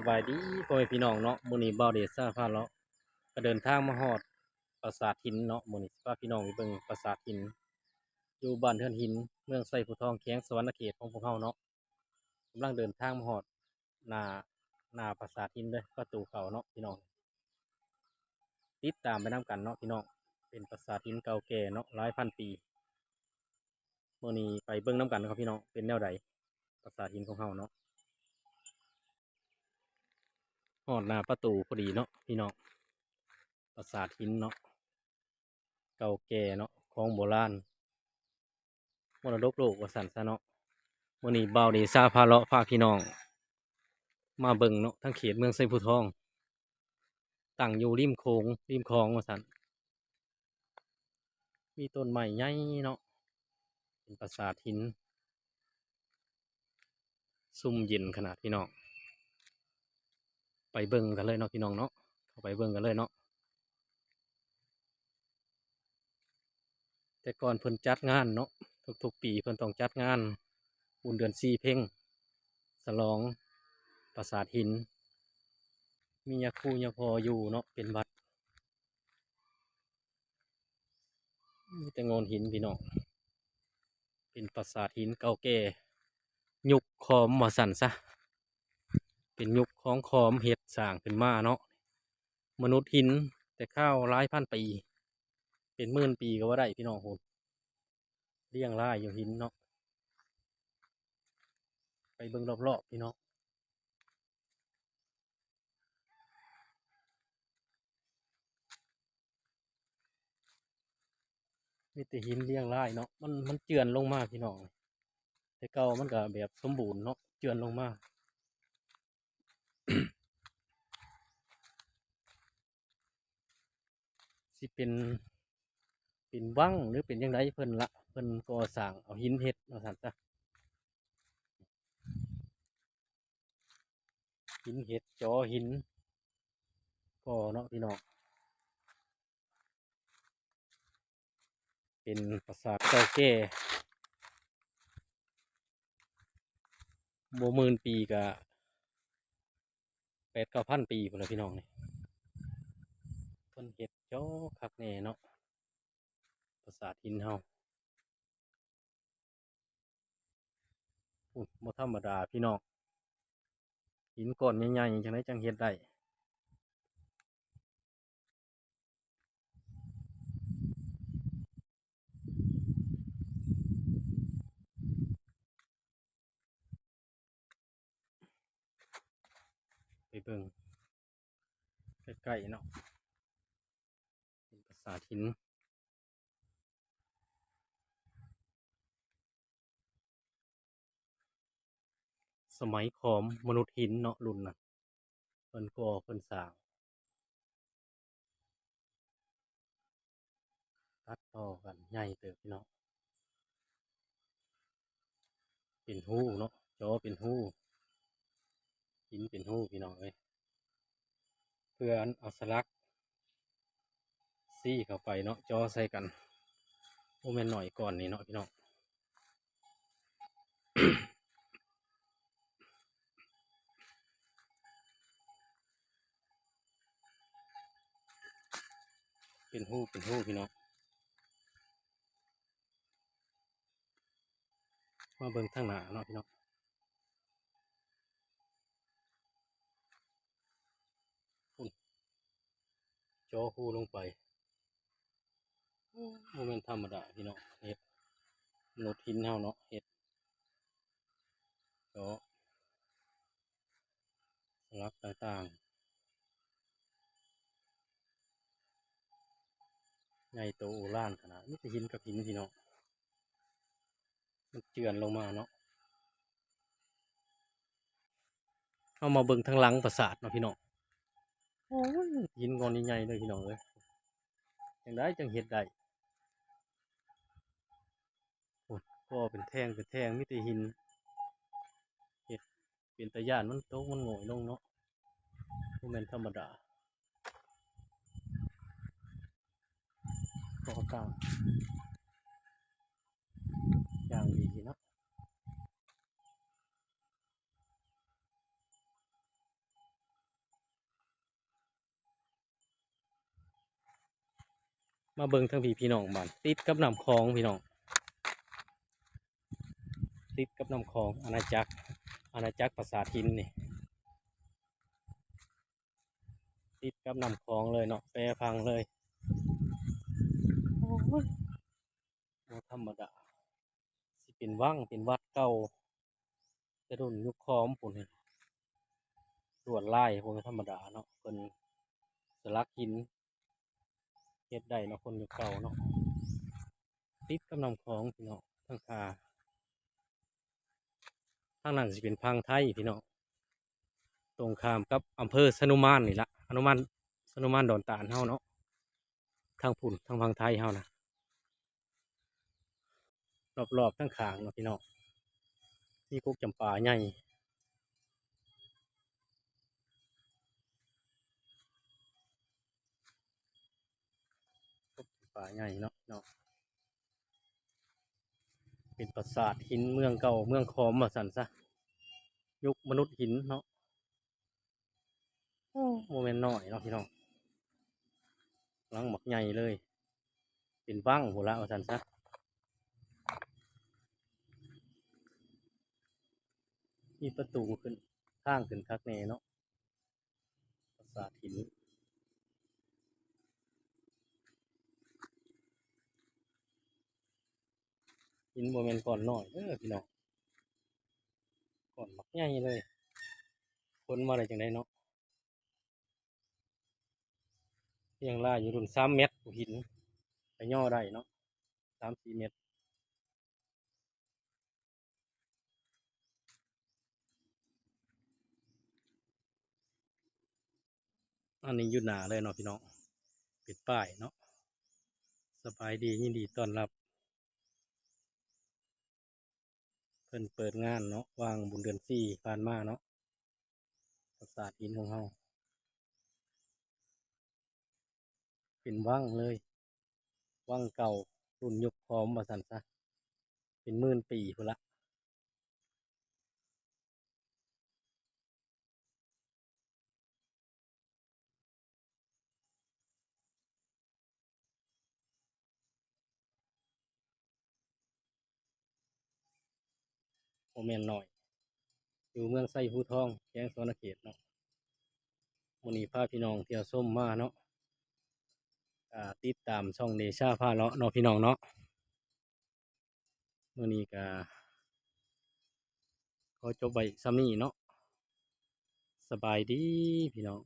สบายดีพ่อแม่พี่น้องเนาะมื้อนี้บ่าวเดชซ่าพาเลาะก็เดินทางมาฮอดปราสาทหินเนาะมื้อนี้สิพาพี่น้องไปเบิ่งปราสาทหิน อยู่บ้านเทือนหิน เมืองไส่ผู้ทองแขวงสวรรณเขตของพวกเฮาเนาะกำลังเดินทางมาฮอดหน้าหน้าปราสาทหินเด้อประตูเขาเนาะพี่น้องติดตามไปนํกันเนาะพี่น้องเป็นปราสาทหินเก่าแก่เนาะหลายพันปีมื้อนี้ไปเบิ่งนํกันครับพี่น้องเป็นแนวใดปราสาทหินของเฮาเนาะ หอดหน้าประตูพอดีเนาะพี่น้องปราสาทหินเนาะเก่าแก่เนาะของโบราณมรดกโลกวสันซะเนาะมื่อนี้บ่าวเดซาพาเลาะพาพี่น้อง มาเบิ่งเนาะทั้งเขตเมืองไซผู้ทองตั้งอยู่ริมโขงริมคลองวสันมีต้นไม้ใหญ่เนาะเป็นปราสาทหินซุ่มเย็นขนาดพี่น้อง ไปเบิ่งกันเลยเนาะพี่น้องเนาะเข้าไปเบิ่งกันเลยเนาะแต่ก่อนเพิ่นจัดงานเนาะทุกๆปีเพิ่นต้องจัดงานบุญเดือนสี่เพ่งสลองปราสาทหิน มียาคูยาพออยู่เนาะเป็นวัดมีแต่โงนหินพี่น้องเป็นปราสาทหินเก่าแก่ยุคขอมว่าสั่นซะ เป็นยุคของขอมเห็ดสร้างขึ้นมาเนาะมนุษย์หินแต่ข้าวร้ายพันปี เป็นหมื่นปีก็ว่าได้พี่น้องโหนเลี้ยงรายอยู่หินเนาะไปเบิ่งรอบๆพี่น้องมีแต่หินเลี้ยงรายเนาะมันมันเจือนลงมาพี่น้องแต่เก่ามันก็แบบสมบูรณ์เนาะเจือนลงมา สิเป็นเป็นวังหรือเป็นยังไงเพิ่นละเพิ่นก่อสร้างเอาหินเฮ็ดมาสันจ้ะหินเฮ็ดจอหินก่อเนาะพี่น้องเป็นปราสาทเก่าแก่โบมื่นปีกะ ดเก้าพันปีพุ่นละพี่น้องนี่ต้นเห็ดเจ้าคักแน่เนาะปราสาทหินเฮาอุ้ยบ่ธรรมดาพี่น้องหินก้อนใหญ่ๆจังไดจังเห็ดได้ เบิ่งใกล้ๆเนาะเป็นปราสาทหินสมัยขอมมนุษย์หินเนาะรุ่นน่ะเพิ่นก่อเพิ่นสร้างตัดต่อกันใหญ่เติบพี่น้อเป็นหู้เนาะจอเป็นหู้ หินเป็นหู้พี่น้องเอ้ยเพื่ออันเอาสลักซี่เข้าไปเนาะจอใส่กันโมเมนหน่อยก่อนนี่เนาะพี่น้องเป็นหู้เป็นหู้พี่น้องมาเบิ่งทางหน้าเนาะพี่น้อง จอหู้ลงไปโมเมนธรรมดาพี่น้องเฮ็ดมนุษย์หินเฮาเนาะเฮ็ดจอสลักต่างๆใหญ่โตโอฬารขนาดนี้แต่หินกับหินพี่น้องมันเจือนลงมาเนาะเอามาเบิ่งทางหลังปราสาทเนาะพี่น้อง โอ้ยหินงอนใหญ่เลยพี่น้องเอ้ยจังได้จังเฮ็ดได้ก็เป็นแท่งเป็นแท่งมีแต่หินเฮ็ดเป็นตะย่านมันโตกมันโง่ลงเนาะบ่แม่นธรรมดาก็ต่างอย่าง มาเบิ่งทั้งพี่พี่น้องบ้านติดกับน้ำคลองพี่น้องติดกับน้ำคลองอาณาจักรอาณาจักรปราสาทหินนี่ติดกับน้ำคลองเลยเนาะแปรพังเลยโอ้ยบ่ธรรมดาสิเป็นวังเป็นวัดเก่าแต่รุ่นยุคคอมปุ่นนี่ลวดลายพวกธรรมดาเนาะเป็นสลักหิน เฮ็ดได้เนาะคนยุคเก่าเนาะติดกับน้ำคลองพี่น้องทั้งคาทางนั้นสิเป็นพังไทยพี่น้องตรงข้ามกับอำเภอสนุมานนี่ละอนุมานสนุมานดอนตาลเฮาเนาะทางพุ่นทางพังไทยเฮานะรอบๆทั้งขางเนาะพี่น้องมีกุกจำปาใหญ่กุกจำ ปาใหญ่เนาะเนาะเป็นปราสาทหินเมืองเก่าเมืองคอมมาสันซะยุคมนุษย์หินเนาะโมเมนต์น้อยเนาะพี่น้องหลังหมักใหญ่เลย เป็นว่างหัวละว่าสันซะมีประตูขึ้นข้างขึ้นคักแน่เนาะปราสาทหิน หินโมเมนต์ก่อนน้อยเออพี่น้องก่อนหมักใหญ่เลยคนมาอะไรจังไดเนาะเพียงล่าอยู่รุ่นสามเมตรหินไปย่อได้เนาะสามสี่เมตรอันนี้ยุดหนาเลยเนาะพี่น้องปิดป้ายเนาะสบายดียินดีต้อนรับ เพิ่นเปิดงานเนาะวางบุญเดือนสี่ผ่านมาเนาะปราสาทอินของเฮาเป็นว่างเลยว่างเก่ารุ่นยุคพร้อมมาสันซะเป็นหมื่นปีพุ่นละ โมเมนหน่อย อยู่เมืองไส้ผู้ทองแจ้งสวนเขตเนาะวันนี้พาพี่น้องเที่ยวส้มมาเนาะติดตามช่องเดชาพาเลาะเนาะพี่น้องเนาะมื่อนี้ก็ขอจบไว้ซ้ำนี้เนาะสบายดีพี่น้อง